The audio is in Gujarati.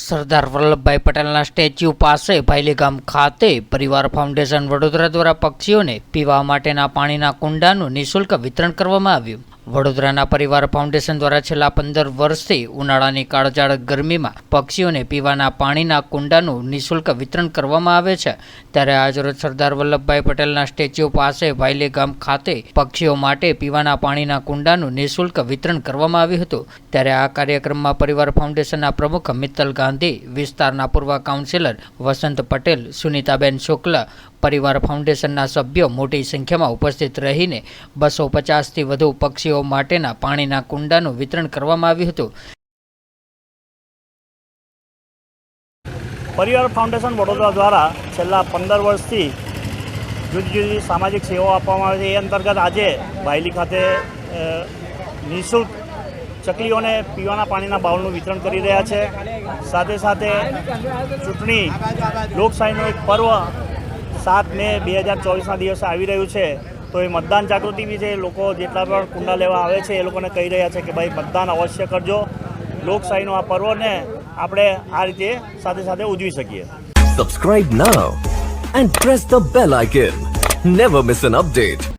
સરદાર વલ્લભભાઈ પટેલના સ્ટેચ્યુ પાસે ભાઈલી ગામ ખાતે પરિવાર ફાઉન્ડેશન વડોદરા દ્વારા પક્ષીઓને પીવા માટેના પાણીના કુંડાનું નિઃશુલ્ક વિતરણ કરવામાં આવ્યું. વડોદરાના પરિવાર ફાઉન્ડેશન દ્વારા છેલ્લા પંદર વર્ષથી ઉનાળાની કાળજાળ ગરમીમાં પક્ષીઓને પીવાના પાણીના કુંડાનું નિઃશુલ્ક વિતરણ કરવામાં આવે છે. ત્યારે આજરોજ સરદાર વલ્લભભાઈ પટેલના સ્ટેચ્યુ પાસે ભાઈલી ગામ ખાતે પક્ષીઓ માટે પીવાના પાણીના કુંડાનું નિઃશુલ્ક વિતરણ કરવામાં આવ્યું હતું. ત્યારે આ કાર્યક્રમમાં પરિવાર ફાઉન્ડેશનના પ્રમુખ મિત્તલ ગાંધી, વિસ્તારના પૂર્વ કાઉન્સિલર વસંત પટેલ, સુનીતાબેન શુક્લ, પરિવાર ફાઉન્ડેશનના સભ્યો મોટી સંખ્યામાં ઉપસ્થિત રહીને બસો પચાસથી વધુ પક્ષીઓ માટેના પાણીના કુંડાનું વિતરણ કરવામાં આવ્યું હતું. પરિવાર ફાઉન્ડેશન વડોદરા દ્વારા છેલ્લા પંદર વર્ષથી જુદી જુદી સામાજિક સેવાઓ આપવામાં આવે છે. એ અંતર્ગત આજે બાયલી ખાતે નિઃશુલ્ક ચકલીઓને પીવાના પાણીના બાઉલનું વિતરણ કરી રહ્યા છે. સાથે સાથે ચૂંટણી લોકશાહીનું એક પર્વ સાત મે બે હજાર ચોવીસના દિવસે આવી રહ્યું છે. તો એ મતદાન જાગૃતિ બી છે લોકો જેટલા પણ કુંડા લેવા આવે છે એ લોકોને કહી રહ્યા છે કે ભાઈ મતદાન અવશ્ય કરજો. લોકશાહીનો આ પર્વને આપણે આ રીતે સાથે સાથે ઉજવી શકીએ. Subscribe now and press the bell icon never miss an update.